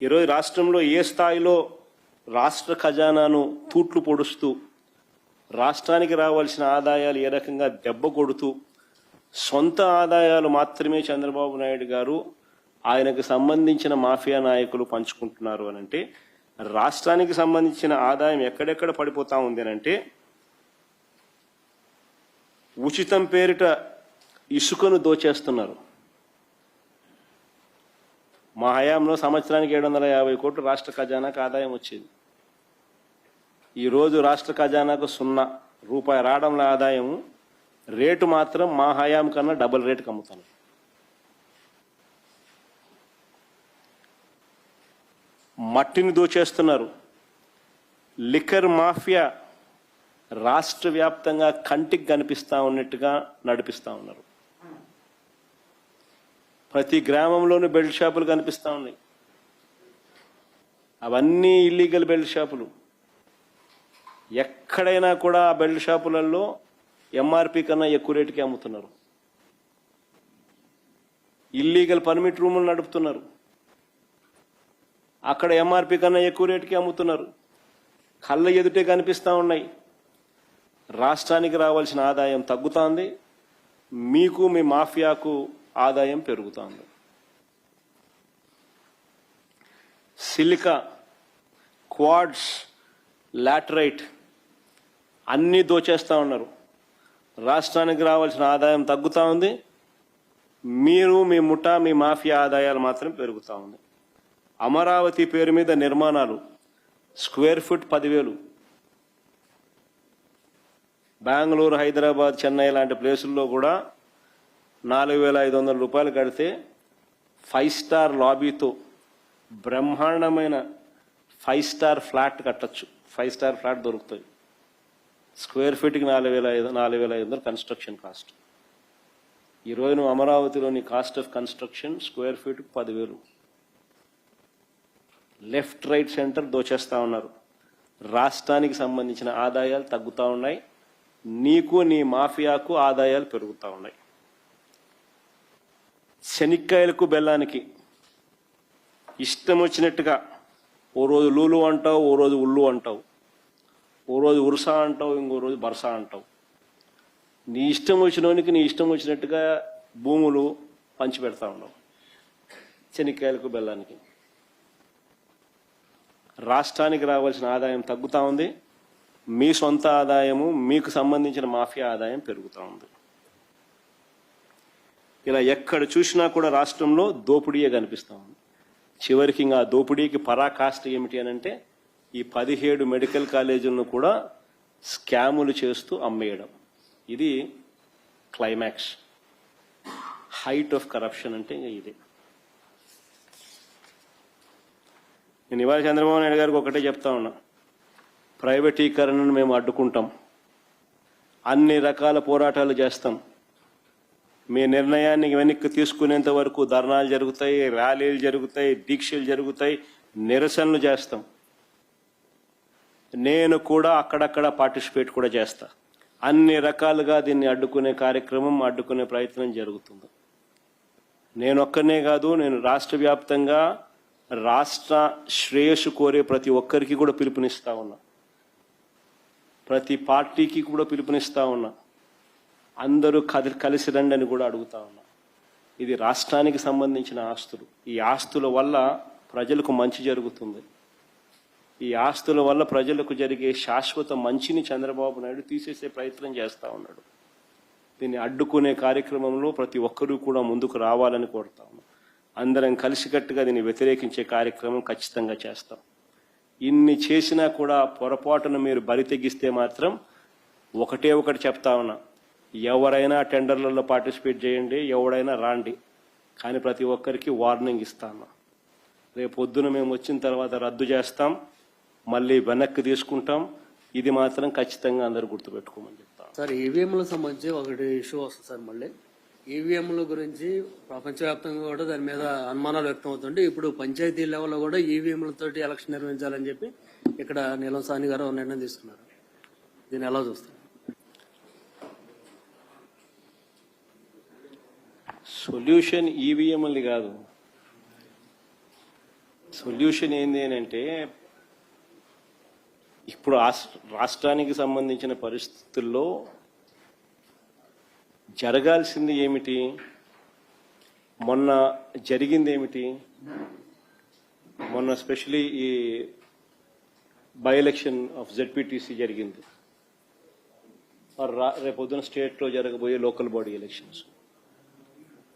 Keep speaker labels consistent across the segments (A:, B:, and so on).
A: ఈరోజు రాష్ట్రంలో ఏ స్థాయిలో రాష్ట్ర ఖజానాను తూట్లు పొడుస్తూ రాష్ట్రానికి రావాల్సిన ఆదాయాలు ఏ రకంగా దెబ్బ కొడుతూ సొంత ఆదాయాలు మాత్రమే చంద్రబాబు నాయుడు గారు ఆయనకు సంబంధించిన మాఫియా నాయకులు పంచుకుంటున్నారు అని అంటే రాష్ట్రానికి సంబంధించిన ఆదాయం ఎక్కడెక్కడ పడిపోతా ఉంది అని అంటే ఉచితం పేరిట ఇసుకను దోచేస్తున్నారు. మా హయాంలో సంవత్సరానికి ఏడు వందల యాభై కోట్లు రాష్ట్ర ఖజానాకు ఆదాయం వచ్చేది. ఈరోజు రాష్ట్ర ఖజానాకు సున్నా రూపాయి రావడంలో ఆదాయం రేటు మాత్రం మా హయాం కన్నా డబుల్ రేటుకి అమ్ముతాను. మట్టిని దోచేస్తున్నారు. లిక్కర్ మాఫియా రాష్ట్ర వ్యాప్తంగా కంటికి కనిపిస్తూ ఉన్నట్టుగా నడిపిస్తూ ఉన్నారు. ప్రతి గ్రామంలోనూ బెల్ట్ షాపులు కనిపిస్తూ ఉన్నాయి. అవన్నీ ఇల్లీగల్ బెల్ట్ షాపులు. ఎక్కడైనా కూడా ఆ బెల్ట్ షాపులలో ఎంఆర్పి కన్నా ఎక్కువ రేటుకి అమ్ముతున్నారు. ఇల్లీగల్ పర్మిట్ రూములు నడుపుతున్నారు. అక్కడ ఎంఆర్పి కన్నా ఎక్కువ రేటుకి అమ్ముతున్నారు. కళ్ళ ఎదుటే కనిపిస్తూ ఉన్నాయి. రాష్ట్రానికి రావాల్సిన ఆదాయం తగ్గుతోంది. మీకు మీ మాఫియాకు ఆదాయం పెరుగుతోంది. సిలికా క్వాడ్స్ లాటరైట్ అన్నీ దోచేస్తూ ఉన్నారు. రాష్ట్రానికి రావాల్సిన ఆదాయం తగ్గుతూ ఉంది. మీరు మీ ముఠా మీ మాఫియా ఆదాయాలు మాత్రం పెరుగుతూ ఉంది. అమరావతి పేరు మీద నిర్మాణాలు స్క్వేర్ ఫీట్ పదివేలు. బెంగళూరు హైదరాబాద్ చెన్నై లాంటి ప్లేసుల్లో కూడా నాలుగు వేల ఐదు వందల రూపాయలు కడితే ఫైవ్ స్టార్ లాబీతో బ్రహ్మాండమైన ఫైవ్ స్టార్ ఫ్లాట్ కట్టచ్చు. ఫైవ్ స్టార్ ఫ్లాట్ దొరుకుతుంది. స్క్వేర్ ఫీట్కి నాలుగు వేల ఐదు నాలుగు వేల ఐదు వందలు కన్స్ట్రక్షన్ కాస్ట్. ఈరోజు నువ్వు అమరావతిలోని కాస్ట్ ఆఫ్ కన్స్ట్రక్షన్ స్క్వేర్ ఫీట్కి పదివేలు. లెఫ్ట్ రైట్ సెంటర్ దోచేస్తా ఉన్నారు. రాష్ట్రానికి సంబంధించిన ఆదాయాలు తగ్గుతూ ఉన్నాయి. నీకు నీ మాఫియాకు ఆదాయాలు పెరుగుతూ ఉన్నాయి. శనిక్కాయలకు బెల్లానికి. ఇష్టం వచ్చినట్టుగా ఓ రోజు లూలు అంటావు ఓ రోజు ఉల్లు అంటావు. ఓ రోజు ఉరుసా అంటావు ఇంకో రోజు బరసా అంటావు. నీ ఇష్టం వచ్చినోనికి నీ ఇష్టం వచ్చినట్టుగా భూములు పంచి పెడతా ఉన్నావు. శనిక్కాయలకు బెల్లానికి. రాష్ట్రానికి రావాల్సిన ఆదాయం తగ్గుతూ ఉంది. మీ సొంత ఆదాయము మీకు సంబంధించిన మాఫియా ఆదాయం పెరుగుతూ ఉంది. ఇలా ఎక్కడ చూసినా కూడా రాష్ట్రంలో దోపిడీయే కనిపిస్తూ ఉంది. చివరికి ఇంకా దోపిడీకి పరాకాష్ట ఏమిటి అని అంటే ఈ పదిహేడు మెడికల్ కాలేజీలను కూడా స్కాములు చేస్తూ అమ్మేయడం. ఇది క్లైమాక్స్. హైట్ ఆఫ్ కరప్షన్ అంటే ఇంకా ఇదే. నేను ఇవాళ చంద్రబాబు నాయుడు గారికి ఒకటే చెప్తా ఉన్నా. ప్రైవేటీకరణను మేము అడ్డుకుంటాం. అన్ని రకాల పోరాటాలు చేస్తాం. మీ నిర్ణయాన్ని వెనక్కి తీసుకునేంత వరకు ధర్నాలు జరుగుతాయి ర్యాలీలు జరుగుతాయి దీక్షలు జరుగుతాయి నిరసనలు చేస్తాం. నేను కూడా అక్కడక్కడ పార్టిసిపేట్ కూడా చేస్తా. అన్ని రకాలుగా దీన్ని అడ్డుకునే కార్యక్రమం అడ్డుకునే ప్రయత్నం జరుగుతుంది. నేను ఒక్కనే కాదు నేను రాష్ట్ర వ్యాప్తంగా రాష్ట్ర శ్రేయస్సు కోరే ప్రతి ఒక్కరికి కూడా పిలుపునిస్తా ఉన్నా. ప్రతి పార్టీకి కూడా పిలుపునిస్తా ఉన్నా. అందరూ కది కలిసి రండి అని కూడా అడుగుతా ఉన్నా. ఇది రాష్ట్రానికి సంబంధించిన ఆస్తులు. ఈ ఆస్తుల వల్ల ప్రజలకు మంచి జరుగుతుంది. ఈ ఆస్తుల వల్ల ప్రజలకు జరిగే శాశ్వత మంచిని చంద్రబాబు నాయుడు తీసేసే ప్రయత్నం చేస్తూ ఉన్నాడు. దీన్ని అడ్డుకునే కార్యక్రమంలో ప్రతి ఒక్కరూ కూడా ముందుకు రావాలని కోరుతా ఉన్నాం. అందరం కలిసికట్టుగా దీన్ని వ్యతిరేకించే కార్యక్రమం ఖచ్చితంగా చేస్తాం. ఇన్ని చేసినా కూడా పొరపాటున మీరు బరి తెగిస్తే మాత్రం ఒకటే ఒకటి చెప్తా ఉన్నా. ఎవరైనా టెండర్లలో పార్టిసిపేట్ చేయండి ఎవడైనా రాండి. కానీ ప్రతి ఒక్కరికి వార్నింగ్ ఇస్తాను. రేపు పొద్దున మేము వచ్చిన తర్వాత రద్దు చేస్తాం మళ్ళీ వెనక్కి తీసుకుంటాం. ఇది మాత్రం ఖచ్చితంగా అందరూ గుర్తుపెట్టుకోమని చెప్తాం
B: సార్ ఈవీఎంల సంబంధించి ఒకటి ఇష్యూ వస్తుంది సార్ మళ్ళీ. ఈవీఎంల గురించి ప్రపంచవ్యాప్తంగా కూడా దాని మీద అనుమానాలు వ్యక్తం అవుతుంటే ఇప్పుడు పంచాయతీ లెవెల్లో కూడా ఈవీఎంలతోటి ఎలక్షన్ నిర్వహించాలని చెప్పి ఇక్కడ నీలం సాని గారు నిర్ణయం తీసుకున్నారు. దీన్ని ఎలా చూస్తారు?
A: సొల్యూషన్ ఈవీఎంలు కాదు. సొల్యూషన్ ఏంది అని అంటే ఇప్పుడు రాష్ట్ర- రాష్ట్రానికి సంబంధించిన పరిస్థితుల్లో జరగాల్సింది ఏమిటి? మొన్న జరిగింది ఏమిటి మొన్న స్పెషలీ ఈ బై ఎలక్షన్ ఆఫ్ జెడ్పీటీసీ జరిగింది. రేపొద్దున స్టేట్లో జరగబోయే లోకల్ బాడీ ఎలక్షన్స్.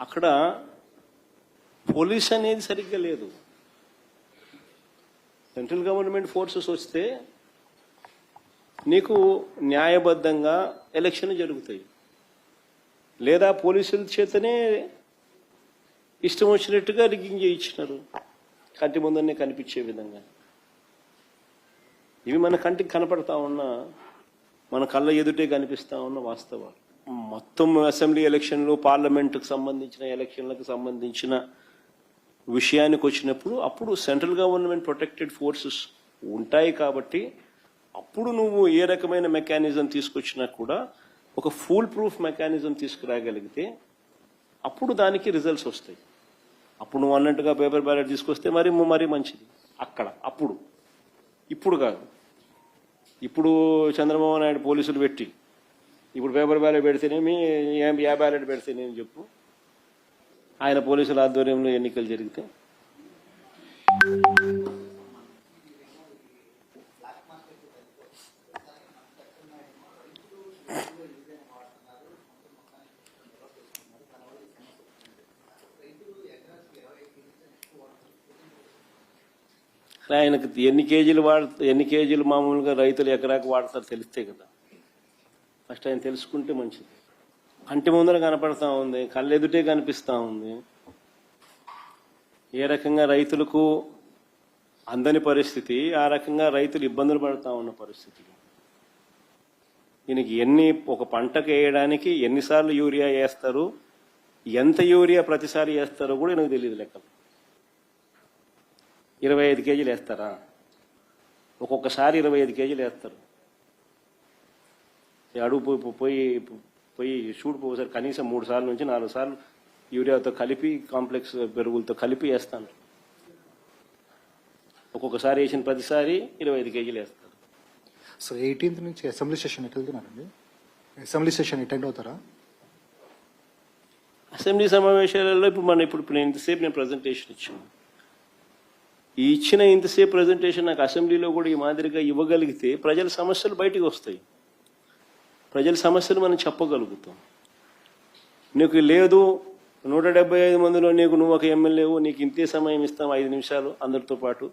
A: అక్కడ పోలీస్ అనేది సరిగ్గా లేదు. సెంట్రల్ గవర్నమెంట్ ఫోర్సెస్ వస్తే నీకు న్యాయబద్ధంగా ఎలక్షన్ జరుగుతాయి. లేదా పోలీసుల చేతనే ఇష్టం వచ్చినట్టుగా రిగ్గింగ్ చేయించినారు. కంటి ముందరనే కనిపించే విధంగా. ఇవి మన కంటికి కనపడతా ఉన్నా మన కళ్ళ ఎదుటే కనిపిస్తా ఉన్న వాస్తవాలు. మొత్తం అసెంబ్లీ ఎలక్షన్లు పార్లమెంటుకు సంబంధించిన ఎలక్షన్లకు సంబంధించిన విషయానికి వచ్చినప్పుడు అప్పుడు సెంట్రల్ గవర్నమెంట్ ప్రొటెక్టెడ్ ఫోర్సెస్ ఉంటాయి కాబట్టి అప్పుడు నువ్వు ఏ రకమైన మెకానిజం తీసుకొచ్చినా కూడా ఒక ఫుల్ ప్రూఫ్ మెకానిజం తీసుకురాగలిగితే అప్పుడు దానికి రిజల్ట్స్ వస్తాయి. అప్పుడు నువ్వు అన్నట్టుగా పేపర్ బ్యాలెట్ తీసుకొస్తే మరి మరీ మంచిది. అక్కడ అప్పుడు. ఇప్పుడు కాదు. ఇప్పుడు చంద్రబాబు నాయుడు పోలీసులు పెట్టి ఇప్పుడు పేపర్ బ్యాలెట్ పెడితేనేమి ఏ- బ్యాలెట్ పెడితేనేమి చెప్పు. ఆయన పోలీసుల ఆధ్వర్యంలో ఎన్నికలు జరిగితే. ఆయనకు ఎన్ని కేజీలు వాడు ఎన్ని కేజీలు మామూలుగా రైతులు ఎకరాకు వాడతారు తెలిస్తే కదా. ఫస్ట్ ఆయన తెలుసుకుంటే మంచిది. కంటి ముందర కనపడతా ఉంది కళ్ళెదుటే కనిపిస్తూ ఉంది. ఏ రకంగా రైతులకు అందని పరిస్థితి ఆ రకంగా రైతులు ఇబ్బందులు పడుతూ ఉన్న పరిస్థితి. దీనికి ఎన్ని ఒక పంటకు వేయడానికి ఎన్నిసార్లు యూరియా వేస్తారు ఎంత యూరియా ప్రతిసారి వేస్తారో కూడా నాకు తెలియదు లెక్కలు. ఇరవై ఐదు కేజీలు వేస్తారా? ఒక్కొక్కసారి ఇరవై ఐదు కేజీలు వేస్తారు. అడుగు పోయి పోయి పోయి షూట్ పోసారు కనీసం మూడు సార్లు నుంచి నాలుగు సార్లు యూరియాతో కలిపి కాంప్లెక్స్ పెరుగులతో కలిపి వేస్తాను. ఒక్కొక్కసారి వేసిన ప్రతిసారి ఇరవై ఐదు కేజీలు వేస్తారు
C: సో ఎయిటీన్త్ నుంచి అసెంబ్లీ సెషన్ ఎటు వెళ్తున్నారండి? అసెంబ్లీ సెషన్ అటెండ్ అవుతారా?
A: అసెంబ్లీ సమావేశాలలో ఇప్పుడు మన ఇప్పుడు ఇప్పుడు నేను ఇంతసేపు నేను ప్రజెంటేషన్ ఇచ్చాను. ఈ ఇచ్చిన ఇంతసేపు ప్రజెంటేషన్ నాకు అసెంబ్లీలో కూడా ఈ మాదిరిగా ఇవ్వగలిగితే ప్రజల సమస్యలు బయటికి వస్తాయి. ప్రజల సమస్యలు మనం చెప్పగలుగుతాం. నీకు లేదు నూట డెబ్బై ఐదు మందిలో నీకు నువ్వు ఒక ఎమ్మెల్యేవు నీకు ఇంతే సమయం ఇస్తాం ఐదు నిమిషాలు అందరితో పాటు.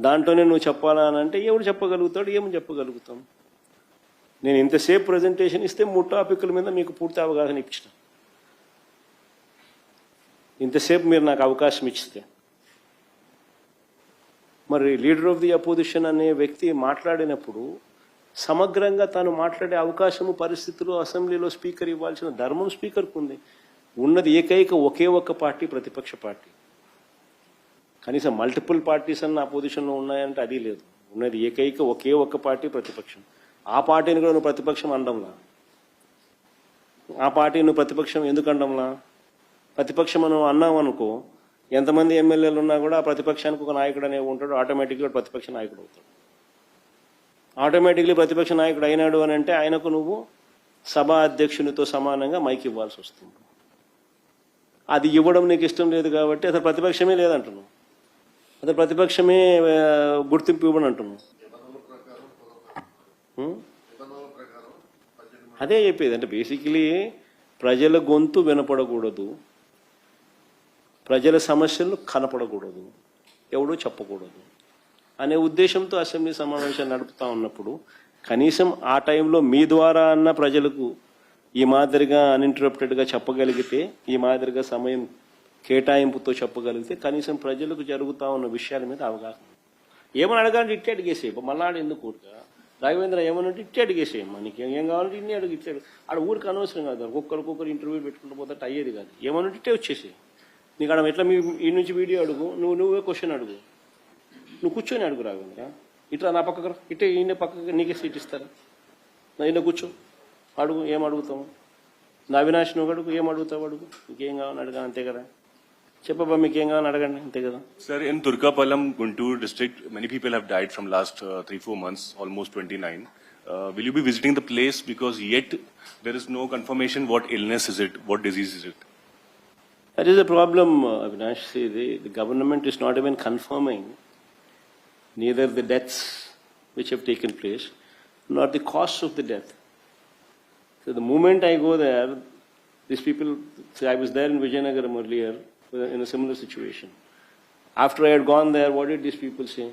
A: దాంట్లోనే నువ్వు చెప్పాలా అని అంటే ఎవడు చెప్పగలుగుతాడు ఏమని చెప్పగలుగుతాం? నేను ఇంతసేపు ప్రజెంటేషన్ ఇస్తే మూడు టాపిక్ల మీద మీకు పూర్తి అవగాహన ఇచ్చిన. ఇంతసేపు మీరు నాకు అవకాశం ఇచ్చితే. మరి లీడర్ ఆఫ్ ది అపోజిషన్ అనే వ్యక్తి మాట్లాడినప్పుడు సమగ్రంగా తాను మాట్లాడే అవకాశము పరిస్థితులు అసెంబ్లీలో స్పీకర్ ఇవ్వాల్సిన ధర్మం స్పీకర్కు ఉంది. ఉన్నది ఏకైక ఒకే ఒక్క పార్టీ ప్రతిపక్ష పార్టీ. కనీసం మల్టిపుల్ పార్టీస్ అన్న అపోజిషన్లో ఉన్నాయంటే అది లేదు. ఉన్నది ఏకైక ఒకే ఒక్క పార్టీ ప్రతిపక్షం. ఆ పార్టీని కూడా నువ్వు ప్రతిపక్షం అండంలా ఆ పార్టీ నువ్వు ప్రతిపక్షం ఎందుకు అండంలా ప్రతిపక్షం మనం అన్నాం అనుకో ఎంతమంది ఎమ్మెల్యేలు ఉన్నా కూడా ఆ ప్రతిపక్షానికి ఒక నాయకుడు అనేవి ఉంటాడు ఆటోమేటిక్గా ప్రతిపక్ష నాయకుడు అవుతాడు. ఆటోమేటిక్లీ ప్రతిపక్ష నాయకుడు అయినాడు అని అంటే ఆయనకు నువ్వు సభా అధ్యక్షునితో సమానంగా మైక్ ఇవ్వాల్సి వస్తుంది. అది ఇవ్వడం నీకు ఇష్టం లేదు కాబట్టి అసలు ప్రతిపక్షమే లేదంటున్నావు. అసలు ప్రతిపక్షమే గుర్తింపు ఇవ్వని అంటున్నావు? అదే చెప్పేది. అంటే బేసికలీ ప్రజల గొంతు వినపడకూడదు. ప్రజల సమస్యలు కనపడకూడదు. ఎవడూ చెప్పకూడదు. అనే ఉద్దేశంతో అసెంబ్లీ సమావేశం నడుపుతా ఉన్నప్పుడు కనీసం ఆ టైంలో మీ ద్వారా అన్న ప్రజలకు ఈ మాదిరిగా అన్ఇంటరప్టెడ్గా చెప్పగలిగితే ఈ మాదిరిగా సమయం కేటాయింపుతో చెప్పగలిగితే కనీసం ప్రజలకు జరుగుతూ ఉన్న విషయాల మీద అవగాహన. ఏమని అడగాలంటే ఇట్టే అడిగేసే మళ్ళా ఆడ ఎందుకు ఊరుగా రాఘవేంద్ర ఏమనంటే ఇట్టే అడిగేసేయమ్మా మనకి ఏం ఏం కావాలంటే ఇన్ని అడుగు ఇట్టే ఆడ ఊరికి అనవసరం కాదు. ఒక్కొక్కరికొకరు ఇంటర్వ్యూ పెట్టుకుంటూ పోతే అయ్యేది కాదు. ఏమనంటే ఇట్టే వచ్చేసేయి. నీకు అక్కడ ఎట్లా మీ ఈ నుంచి వీడియో అడుగు. నువ్వు నువ్వే క్వశ్చన్ అడుగు. నువ్వు కూర్చొని అడుగు రాఘవరా ఇట్లా నా పక్కకు ఇటే ఈయన పక్కకు నీకే సీట్ ఇస్తారా? నేను కూర్చో. అడుగు ఏం అడుగుతావు? నా అవినాశ్ నువ్వు అడుగు ఏం అడుగుతావు అడుగు? ఇంకేం కావాలని అడగా అంతే కదా. చెప్పబ్బా మీకు ఏం కావాలని అడగండి అంతే కదా.
D: Sir in Durgapallam Guntur district many people have died from last three four months almost twenty nine will you be visiting the place because at there is no confirmation what illness is it what disease
A: is it that is a problem Avinash ఇది the government is not even confirming neither the deaths which have taken place nor the costs of the death. So the moment I go there, these people, see, I was there in Vijayanagaram earlier in a similar situation. After I had gone there, what did these people say?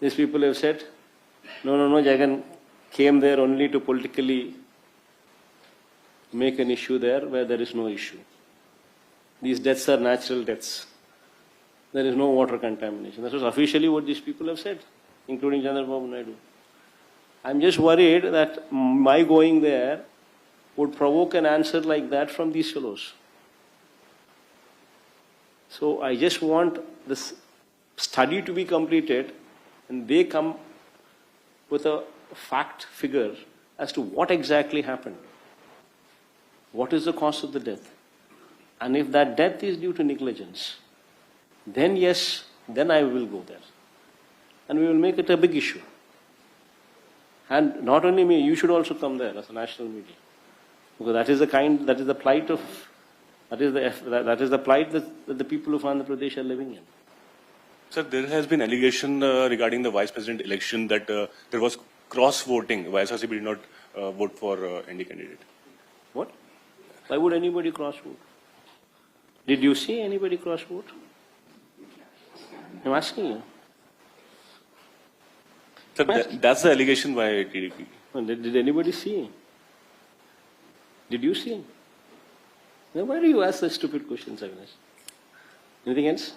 A: These people have said, no, no, no, Jagan came there only to politically make an issue there where there is no issue. These deaths are natural deaths. There is no water contamination. That was officially what these people have said, including Chandrababu Naidu. I'm just worried that my going there would provoke an answer like that from these fellows. So I just want this study to be completed and they come with a fact figure as to what exactly happened. What is the cause of the death? And if that death is due to negligence, then yes, then I will go there. And we will make it a big issue. And not only me, you should also come there as a national media. Because that is the kind, that is the plight of, that is the, that that is the plight that, that the people of Andhra Pradesh are living in.
D: Sir, there has been allegation uh, regarding the vice president election that uh, there was cross voting. YSRCP did not uh, vote for uh, any candidate.
A: What? Why would anybody cross vote? Did you see anybody cross vote? I'm asking you.
D: Sir, that, that's the allegation by TDP.
A: Well, Did, did anybody see? Did you see? Then why do you ask such stupid questions, Agnes? Anything else?